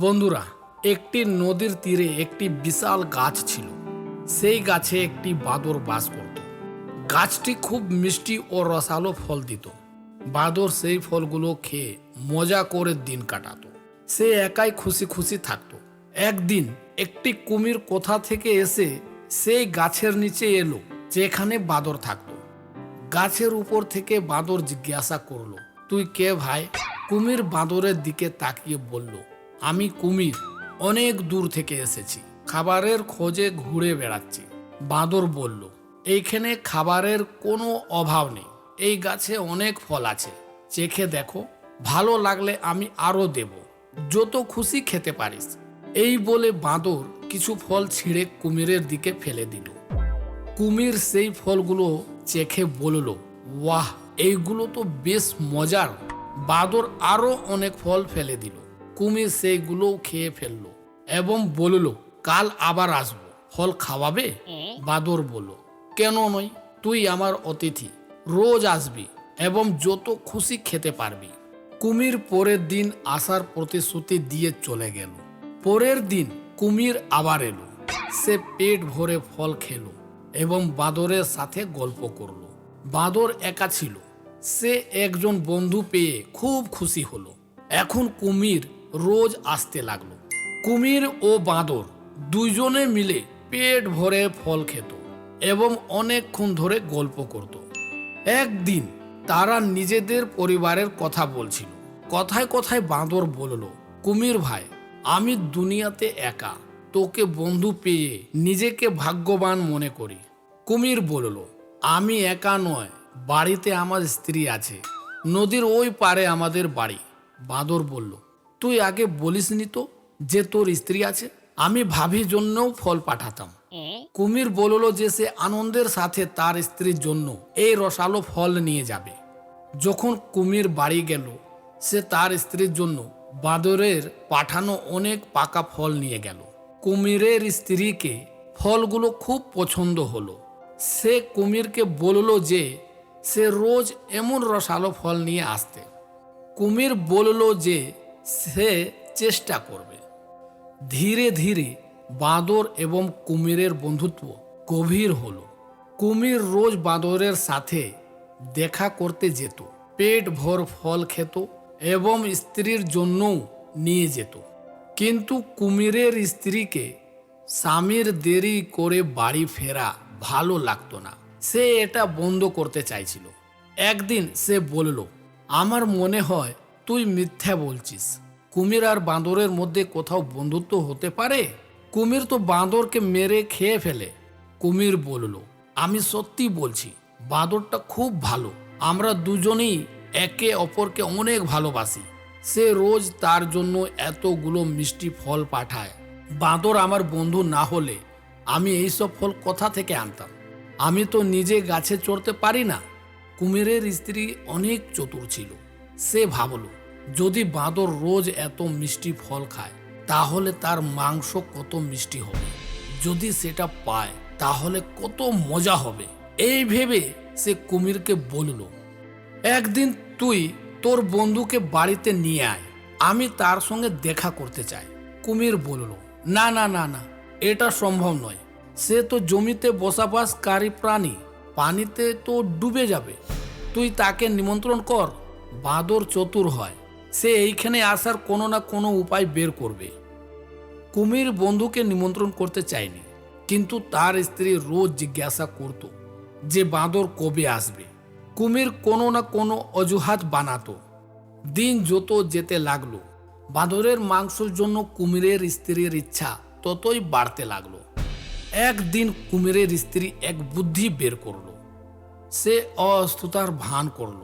বন্ধুরা, একটি নদীর তীরে একটি বিশাল গাছ ছিল। সেই গাছে একটি বাদর বাস করত। গাছটি খুব মিষ্টি ও রসালো ফল দিত। বাদর সেই ফলগুলো খেয়ে মজা করে দিন কাটাত। সে একাই খুশি খুশি থাকতো। একদিন একটি কুমির কোথা থেকে এসে সেই গাছের নিচে এলো, যেখানে বাদর থাকতো। গাছের উপর থেকে বাঁদর জিজ্ঞাসা করল, তুই কে ভাই? কুমির বাঁদরের দিকে তাকিয়ে বলল আমি কুমির, অনেক দূর থেকে এসেছি। খাবারের খোঁজে ঘুরে বেড়াচ্ছি। বাঁদর বলল, এইখানে খাবারের কোনো অভাব নেই। এই গাছে অনেক ফল আছে। চেখে দেখো, ভালো লাগলে আমি আরও দেব। যত খুশি খেতে পারিস। এই বলে বাঁদর কিছু ফল ছিঁড়ে কুমিরের দিকে ফেলে দিল। কুমির সেই ফলগুলো চেখে বলল, ওয়াহ, এইগুলো তো বেশ মজার। বাঁদর আরও অনেক ফল ফেলে দিল। কুমির সেইগুলোও খেয়ে ফেলল এবং বলল কাল আবার আসব। ফল খাওয়াবে? বাদর বলল কেন নয় তুই আমার অতিথি। রোজ আসবি এবং যত খুশি খেতে পারবি। কুমির পরের দিন আসার প্রতিশ্রুতি দিয়ে চলে গেল। পরের দিন কুমির আবার এলো। সে পেট ভরে ফল খেলো এবং বাঁদরের সাথে গল্প করল। বাঁদর একা ছিল। সে একজন বন্ধু পেয়ে খুব খুশি হলো। এখন কুমির রোজ আসতে লাগল। কুমির ও বাঁদর দুইজনে মিলে পেট ভরে ফল খেত এবং অনেকক্ষণ ধরে গল্প করত। একদিন তারা নিজেদের পরিবারের কথা বলছিল। কথায় কথায় বাঁদর বলল, কুমির ভাই, আমি দুনিয়াতে একা। তোকে বন্ধু পেয়ে নিজেকে ভাগ্যবান মনে করি। কুমির বলল, আমি একা নয়, বাড়িতে আমার স্ত্রী আছে। নদীর ওই পারে আমাদের বাড়ি। বাঁদর বলল তুই আগে বলিসনি তো যে তোর স্ত্রী আছে? আমি ভাবির জন্যও ফল পাঠাতাম। কুমির বলল যে সে আনন্দের সাথে তার স্ত্রীর জন্য এই রসালো ফল নিয়ে যাবে। যখন কুমির বাড়ি গেল সে তার স্ত্রীর জন্য বাঁদরের পাঠানো অনেক পাকা ফল নিয়ে গেল। কুমিরের স্ত্রীকে ফলগুলো খুব পছন্দ হলো। সে কুমিরকে বলল যে সে রোজ এমন রসালো ফল নিয়ে আসতে। কুমির বলল যে সে চেষ্টা করবে। ধীরে ধীরে বাঁদর এবং কুমিরের বন্ধুত্ব গভীর হলো। কুমির রোজ বাঁদরের সাথে দেখা করতে যেত, পেট ভর ফল খেত এবং স্ত্রীর জন্যও নিয়ে যেত। কিন্তু কুমিরের স্ত্রীকে স্বামীর দেরি করে বাড়ি ফেরা ভালো লাগতো না। সে এটা বন্ধ করতে চাইছিল। একদিন সে বলল, আমার মনে হয় তুই মিথ্যা বলছিস। কুমির আর বাঁদরের মধ্যে কোথাও বন্ধুত্ব হতে পারে? কুমির তো বাঁদরকে মেরে খেয়ে ফেলে। কুমির বলল, আমি সত্যি বলছি, বাঁদরটা খুব ভালো। আমরা দুজনেই একে অপরকে অনেক ভালোবাসি। সে রোজ তার জন্য এতগুলো মিষ্টি ফল পাঠায়। বাঁদর আমার বন্ধু না হলে আমি এইসব ফল কোথা থেকে আনতাম? আমি তো নিজে গাছে চড়তে পারি না। কুমিরের স্ত্রী অনেক চতুর ছিল। সে ভাবল যদি বাঁদর রোজ এত মিষ্টি ফল খায়, তাহলে তার মাংস কত মিষ্টি হবে? যদি সেটা পায়, তাহলে কত মজা হবে? এই ভেবে সে কুমিরকে বলল, একদিন তুই তোর বন্ধুকে বাড়িতে নিয়ে আয়, আমি তার সঙ্গে দেখা করতে চাই। কুমির বলল, না না না না, এটা সম্ভব নয়। সে তো জমিতে বসবাসকারী প্রাণী, পানিতে তো ডুবে যাবে। তুই তাকে নিমন্ত্রণ কর, বাঁদর চতুর হয়। সে এইখানে আসার কোনো না কোনো উপায় বের করবে। কুমির বন্ধুকে নিমন্ত্রণ করতে চায়নি, কিন্তু তার স্ত্রী রোজ জিজ্ঞাসা করত যে বাঁদর কবে আসবে। কুমির কোনো না কোনো অজুহাত বানাতো। দিন যত যেতে লাগল, বাঁদরের মাংসের জন্য কুমিরের স্ত্রীর ইচ্ছা ততই বাড়তে লাগল। একদিন কুমিরের স্ত্রী এক বুদ্ধি বের করল। সে অসুস্থতার ভান করল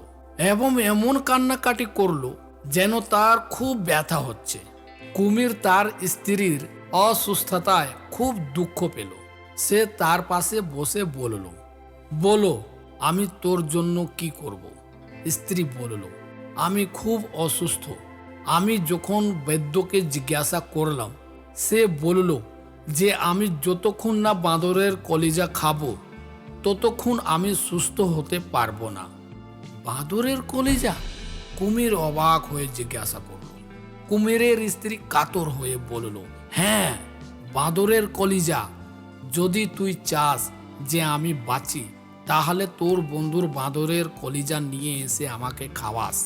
এবং এমন কান্নাকাটি করল যেন তার খুব ব্যথা হচ্ছে। কুমির তার স্ত্রীর অসুস্থতায় খুব দুঃখ পেল। সে তার পাশে বসে বলল, বলো, আমি তোর জন্য কি করব? স্ত্রী বলল, আমি খুব অসুস্থ। আমি যখন বৈদ্যকে জিজ্ঞাসা করলাম, সে বলল যে আমি যতক্ষণ না বাঁদরের কলিজা খাব, ততক্ষণ আমি সুস্থ হতে পারব না। বাঁদরের কলিজা? কুমির অবাক হয়ে জিজ্ঞাসা করল, কুমিরের স্ত্রী কাতর হয়ে বলল হ্যাঁ বাঁদরের কলিজা। যদি তুই চাস যে আমি বাঁচি, তাহলে তোর বন্ধুর বাঁদরের কলিজা নিয়ে এসে আমাকে খাওয়াস।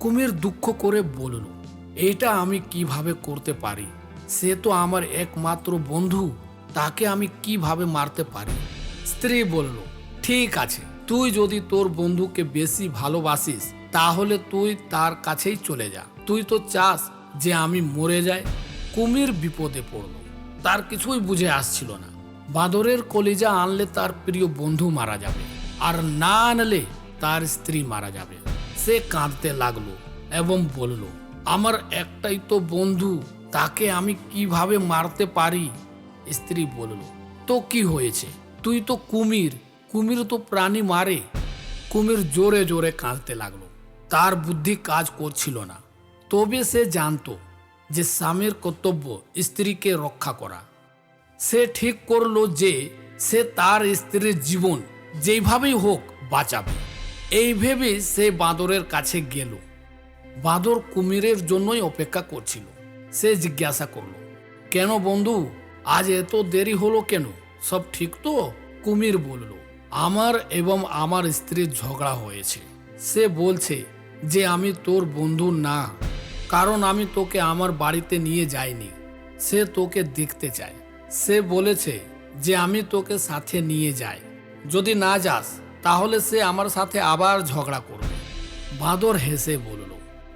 কুমির দুঃখ করে বলল এটা আমি কীভাবে করতে পারি? সে তো আমার একমাত্র বন্ধু, তাকে আমি কীভাবে মারতে পারি? স্ত্রী বলল, ঠিক আছে, তুই যদি তোর বন্ধুকে বেশি ভালোবাসিস তাহলে তুই তার কাছেই চলে যা। তুই তো চাস যে আমি মরে যাই, কুমির বিপদে পড়ল। তার কিছুই বুঝে আসছিল না। বাঁদরের কলিজা আনলে তার প্রিয় বন্ধু মারা যাবে, আর না আনলে তার স্ত্রী মারা যাবে। সে কাঁদতে লাগল এবং বলল, আমার একটাই তো বন্ধু, তাকে আমি কীভাবে মারতে পারি? স্ত্রী বলল, তো কি হয়েছে? তুই তো কুমির কুমির তো প্রাণী মারে। কুমির জোরে জোরে কাঁদতে লাগল। তার বুদ্ধি কাজ করছিল না। তবে সে জানতো যে স্বামীর কর্তব্য স্ত্রীকে রক্ষা করা। সে ঠিক করল যে সে তার স্ত্রীর জীবন যেইভাবেই হোক বাঁচাবে। এই ভেবে সে বাঁদরের কাছে গেল। বাঁদর কুমিরের জন্যই অপেক্ষা করছিল। সে জিজ্ঞাসা করল, কেন বন্ধু, আজ এত দেরি হলো কেন? সব ঠিক তো? কুমির বলল, আমার এবং আমার স্ত্রীর ঝগড়া হয়েছে। সে বলছে যে আমি তোর বন্ধু না, কারণ আমি তোকে আমার বাড়িতে নিয়ে যাইনি। সে তোকে দেখতে চায়। সে বলেছে যে আমি তোকে সাথে নিয়ে যাই। যদি না যাস, তাহলে সে আমার সাথে আবার ঝগড়া করবে। বাঁদর হেসে বলল,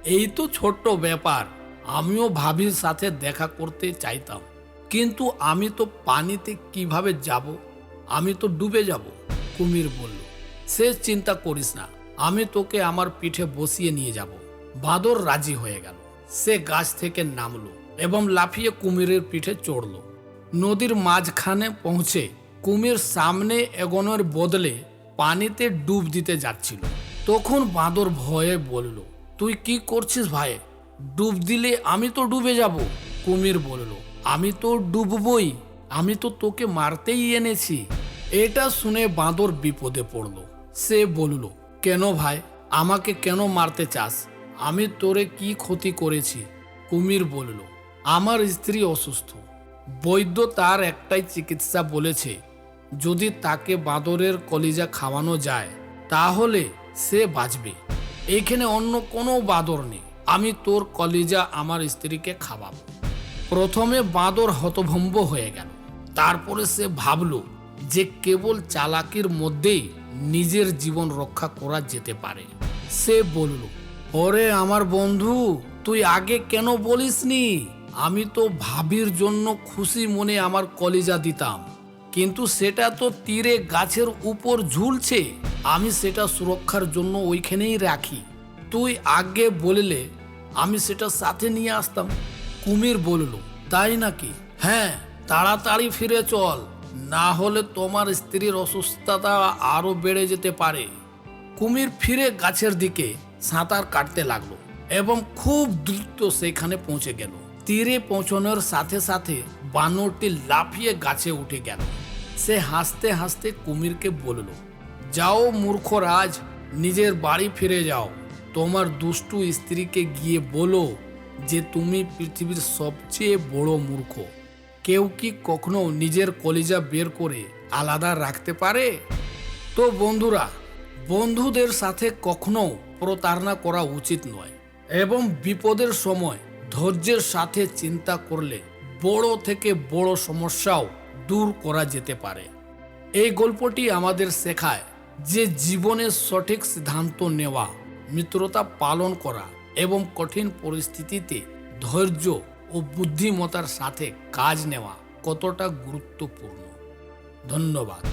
এই তো ছোট্ট ব্যাপার। আমিও ভাবির সাথে দেখা করতে চাইতাম। কিন্তু আমি তো পানিতে কীভাবে যাব? আমি তো ডুবে যাব। কুমির বলল, সে চিন্তা করিস না। আমি তোকে আমার পিঠে বসিয়ে নিয়ে যাব। বাঁদর রাজি হয়ে গেল। সে গাছ থেকে নামলো এবং লাফিয়ে কুমিরের পিঠে চড়লো। নদীর মাঝখানে পৌঁছে কুমির সামনে এগোনোর বদলে পানিতে ডুব দিতে যাচ্ছিল। তখন বাঁদর ভয়ে বলল, তুই কি করছিস ভাই? ডুব দিলে আমি তো ডুবে যাব। কুমির বলল, আমি তো ডুববই। আমি তো তোকে মারতেই এনেছি। এটা শুনে বাঁদর বিপদে পড়ল। সে বলল কেন ভাই? আমাকে কেন মারতে চাস? আমি তোরে কি ক্ষতি করেছি? কুমির বলল, আমার স্ত্রী অসুস্থ। বৈদ্য তার একটাই চিকিৎসা বলেছে, যদি তাকে বাঁদরের কলিজা খাওয়ানো যায়, তাহলে সে বাঁচবে। এইখানে অন্য কোনো বাঁদর নেই। আমি তোর কলিজা আমার স্ত্রীকে খাওয়াবো। প্রথমে বাঁদর হতভম্ব হয়ে গেল। তারপরে সে ভাবল যে কেবল চালাকির মধ্যেই নিজের জীবন রক্ষা করা যেতে পারে। সে বলল, ওরে আমার বন্ধু, তুই আগে কেন বলিসনি? আমি তো ভাবির জন্য খুশি মনে আমার কলিজা দিতাম। কিন্তু সেটা তো তীরে গাছের উপর ঝুলছে। আমি সেটা সুরক্ষার জন্য ওইখানেই রাখি। তুই আগে বললে আমি সেটা সাথে নিয়ে আসতাম। কুমির বলল, তাই নাকি? হ্যাঁ তাড়াতাড়ি ফিরে চল। না হলে তোমার স্ত্রীর অসুস্থতা আরও বেড়ে যেতে পারে। কুমির ফিরে গাছের দিকে সাঁতার কাটতে লাগল এবং খুব দ্রুত সেখানে পৌঁছে গেল। তীরে পৌঁছানোর সাথে সাথে বানরটি লাফিয়ে গাছে উঠে গেল। সে হাসতে হাসতে কুমিরকে বলল, যাও মূর্খ রাজ নিজের বাড়ি ফিরে যাও। তোমার দুষ্টু স্ত্রীকে গিয়ে বলো যে তুমি পৃথিবীর সবচেয়ে বড় মূর্খ। কেউ কি কখনো নিজের কলিজা বের করে আলাদা রাখতে পারে? তো বন্ধুরা, বন্ধুদের সাথে কখনো প্রতারণা করা উচিত নয় এবং বিপদের সময় ধৈর্যের সাথে চিন্তা করলে বড় থেকে বড় সমস্যাও দূর করা যেতে পারে। এই গল্পটি আমাদের শেখায় যে জীবনের সঠিক সিদ্ধান্ত নেওয়া, মিত্রতা পালন করা এবং কঠিন পরিস্থিতিতে ধৈর্য ও বুদ্ধিমতার সাথে কাজ নেওয়া কতটা গুরুত্বপূর্ণ? ধন্যবাদ।